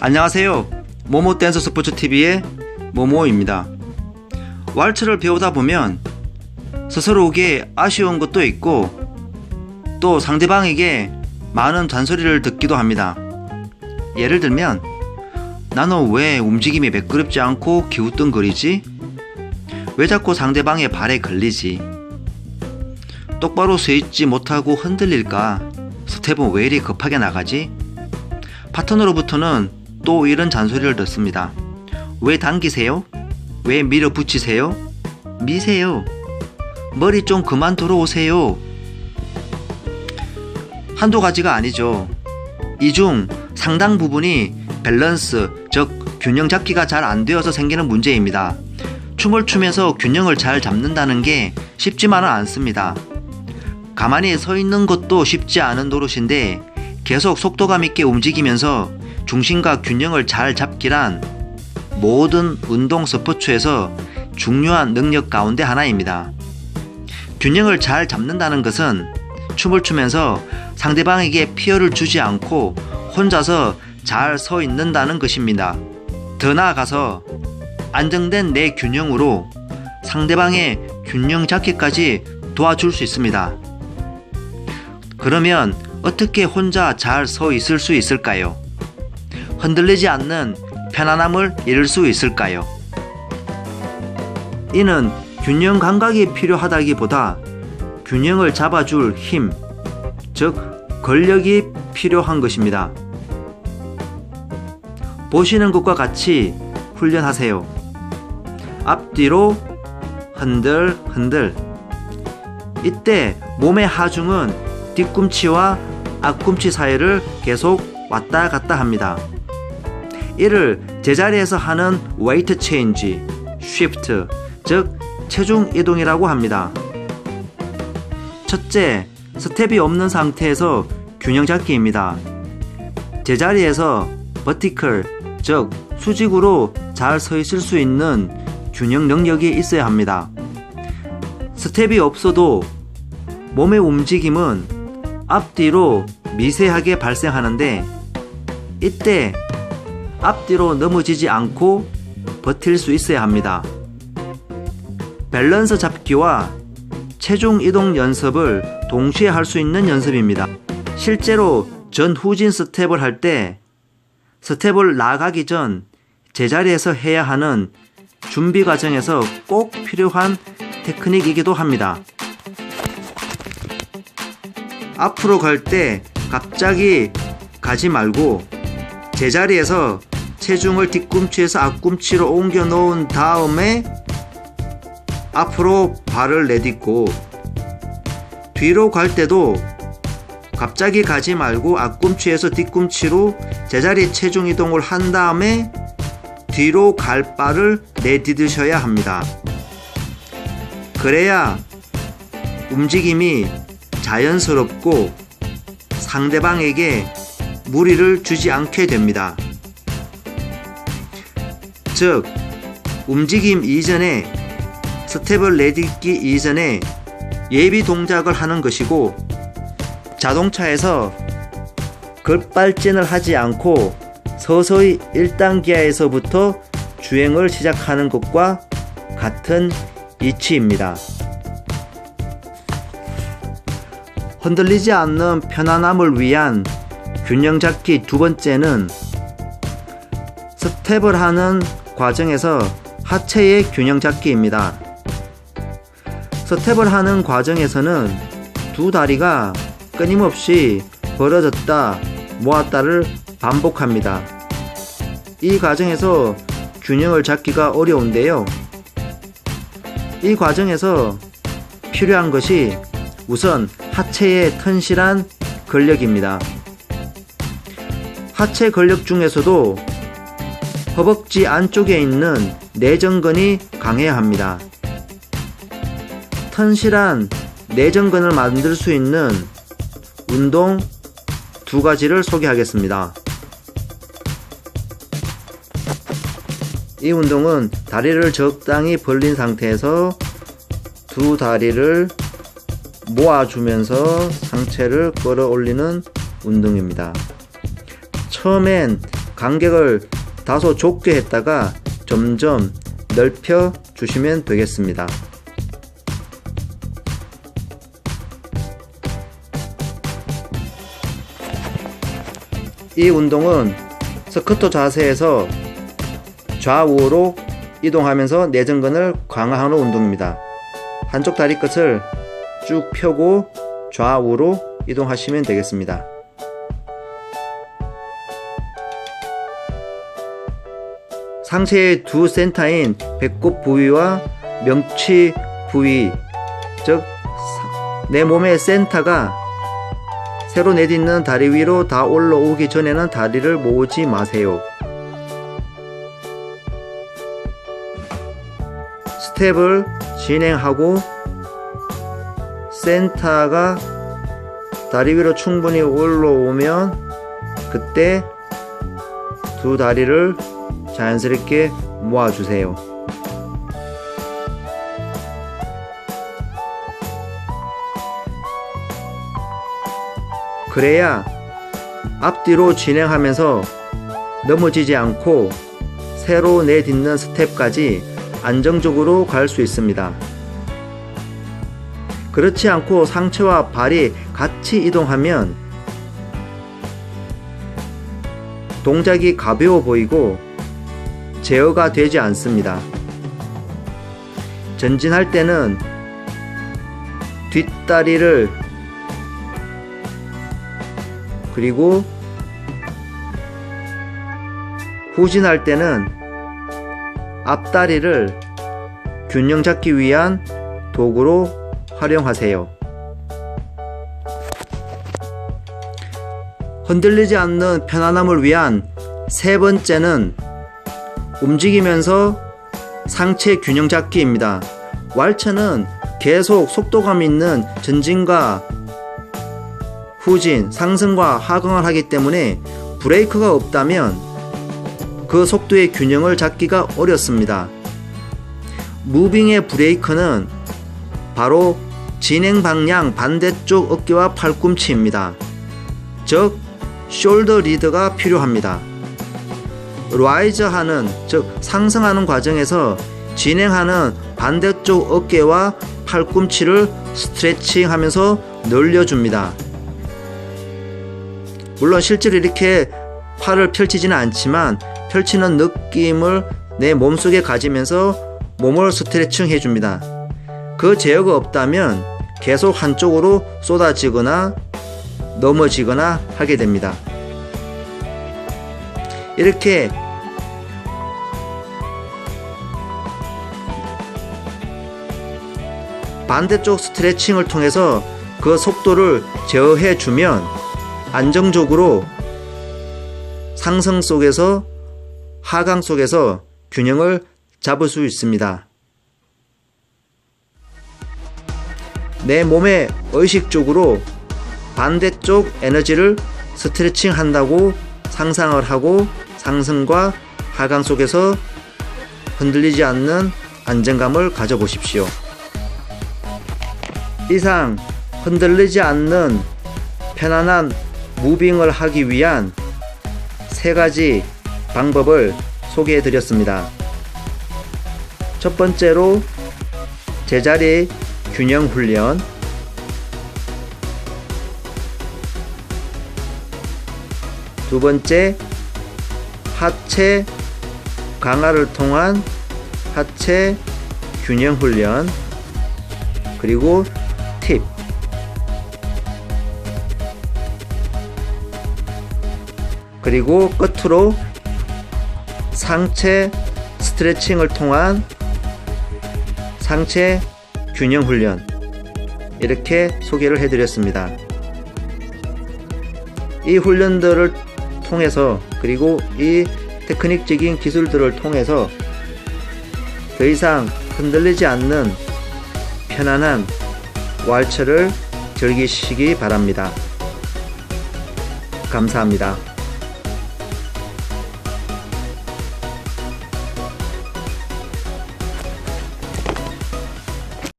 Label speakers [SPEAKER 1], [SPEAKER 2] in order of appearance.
[SPEAKER 1] 안녕하세요. 모모 댄서 스포츠 TV의 모모입니다. 왈츠를 배우다 보면 스스로에게 아쉬운 것도 있고 또 상대방에게 많은 잔소리를 듣기도 합니다. 예를 들면 나는 왜 움직임이 매끄럽지 않고 기우뚱거리지? 왜 자꾸 상대방의 발에 걸리지? 똑바로 서 있지 못하고 흔들릴까? 스텝은 왜 이리 급하게 나가지? 파트너로부터는 또 이런 잔소리를 듣습니다. 왜 당기세요? 왜 밀어붙이세요? 미세요. 머리 좀 그만 들어오세요. 한두 가지가 아니죠. 이 중 상당 부분이 밸런스, 즉 균형 잡기가 잘 안 되어서 생기는 문제입니다. 춤을 추면서 균형을 잘 잡는다는 게 쉽지만은 않습니다. 가만히 서 있는 것도 쉽지 않은 노릇인데 계속 속도감 있게 움직이면서 중심과 균형을 잘 잡기란 모든 운동 스포츠에서 중요한 능력 가운데 하나입니다. 균형을 잘 잡는다는 것은 춤을 추면서 상대방에게 피해를 주지 않고 혼자서 잘 서 있는다는 것입니다. 더 나아가서 안정된 내 균형으로 상대방의 균형 잡기까지 도와줄 수 있습니다. 그러면 어떻게 혼자 잘 서 있을 수 있을까요? 흔들리지 않는 편안함을 잃을 수 있을까요? 이는 균형 감각이 필요하다기보다 균형을 잡아줄 힘, 즉, 권력이 필요한 것입니다. 보시는 것과 같이 훈련하세요. 앞뒤로 흔들 흔들. 이때 몸의 하중은 뒤꿈치와 앞꿈치 사이를 계속 왔다 갔다 합니다. 이를 제자리에서 하는 웨이트 체인지, 쉬프트, 즉 체중 이동이라고 합니다. 첫째, 스텝이 없는 상태에서 균형 잡기입니다. 제자리에서 버티컬, 즉 수직으로 잘 서 있을 수 있는 균형 능력이 있어야 합니다. 스텝이 없어도 몸의 움직임은 앞뒤로 미세하게 발생하는데 이때 앞뒤로 넘어지지 않고 버틸 수 있어야 합니다. 밸런스 잡기와 체중 이동 연습을 동시에 할 수 있는 연습입니다. 실제로 전 후진 스텝을 할 때 스텝을 나가기 전 제자리에서 해야 하는 준비 과정에서 꼭 필요한 테크닉이기도 합니다. 앞으로 갈 때 갑자기 가지 말고 제자리에서 체중을 뒤꿈치에서 앞꿈치로 옮겨 놓은 다음에 앞으로 발을 내딛고 뒤로 갈 때도 갑자기 가지 말고 앞꿈치에서 뒤꿈치로 제자리 체중 이동을 한 다음에 뒤로 갈 바를 내딛으셔야 합니다. 그래야 움직임이 자연스럽고 상대방에게 무리를 주지 않게 됩니다. 즉, 움직임 이전에 스텝을 내딛기 이전에 예비 동작을 하는 것이고 자동차에서 급발진을 하지 않고 서서히 1단계에서부터 주행을 시작하는 것과 같은 이치입니다. 흔들리지 않는 편안함을 위한 균형 잡기 두 번째는 스텝을 하는 과정에서 하체의 균형 잡기입니다. 스텝을 하는 과정에서는 두 다리가 끊임없이 벌어졌다 모았다를 반복합니다. 이 과정에서 균형을 잡기가 어려운데요. 이 과정에서 필요한 것이 우선 하체의 튼실한 근력입니다. 하체 근력 중에서도 허벅지 안쪽에 있는 내전근이 강해야 합니다. 튼실한 내전근을 만들 수 있는 운동 두 가지를 소개하겠습니다. 이 운동은 다리를 적당히 벌린 상태에서 두 다리를 모아주면서 상체를 끌어올리는 운동입니다. 처음엔 간격을 다소 좁게 했다가 점점 넓혀 주시면 되겠습니다. 이 운동은 스쿼트 자세에서 좌우로 이동하면서 내전근을 강화하는 운동입니다. 한쪽 다리 끝을 쭉 펴고 좌우로 이동하시면 되겠습니다. 상체의 두 센터인 배꼽 부위와 명치 부위, 즉 내 몸의 센터가 새로 내딛는 다리 위로 다 올라오기 전에는 다리를 모으지 마세요. 스텝을 진행하고 센터가 다리 위로 충분히 올라오면 그때 두 다리를 자연스럽게 모아주세요. 그래야 앞뒤로 진행하면서 넘어지지 않고 새로 내딛는 스텝까지 안정적으로 갈 수 있습니다. 그렇지 않고 상체와 발이 같이 이동하면 동작이 가벼워 보이고 제어가 되지 않습니다. 전진할 때는 뒷다리를 그리고 후진할 때는 앞다리를 균형 잡기 위한 도구로 활용하세요. 흔들리지 않는 편안함을 위한 세 번째는 움직이면서 상체 균형 잡기입니다. 왈츠는 계속 속도감 있는 전진과 후진, 상승과 하강을 하기 때문에 브레이크가 없다면 그 속도의 균형을 잡기가 어렵습니다. 무빙의 브레이크는 바로 진행 방향 반대쪽 어깨와 팔꿈치입니다. 즉, 숄더 리드가 필요합니다. 라이즈 하는, 즉, 상승하는 과정에서 진행하는 반대쪽 어깨와 팔꿈치를 스트레칭 하면서 늘려줍니다. 물론 실제로 이렇게 팔을 펼치지는 않지만 펼치는 느낌을 내 몸속에 가지면서 몸을 스트레칭 해줍니다. 그 제어가 없다면 계속 한쪽으로 쏟아지거나 넘어지거나 하게 됩니다. 이렇게 반대쪽 스트레칭을 통해서 그 속도를 제어해 주면 안정적으로 상승 속에서 하강 속에서 균형을 잡을 수 있습니다. 내 몸의 의식적으로 반대쪽 에너지를 스트레칭 한다고 상상을 하고 상승과 하강 속에서 흔들리지 않는 안정감을 가져보십시오. 이상 흔들리지 않는 편안한 무빙을 하기 위한 세 가지 방법을 소개해 드렸습니다. 첫 번째로 제자리 균형 훈련 두 번째 하체 강화를 통한 하체 균형 훈련 그리고 팁 그리고 끝으로 상체 스트레칭을 통한 상체 균형 훈련 이렇게 소개를 해드렸습니다. 이 훈련들을 통해서 그리고 이 테크닉적인 기술들을 통해서 더 이상 흔들리지 않는 편안한 왈츠를 즐기시기 바랍니다. 감사합니다.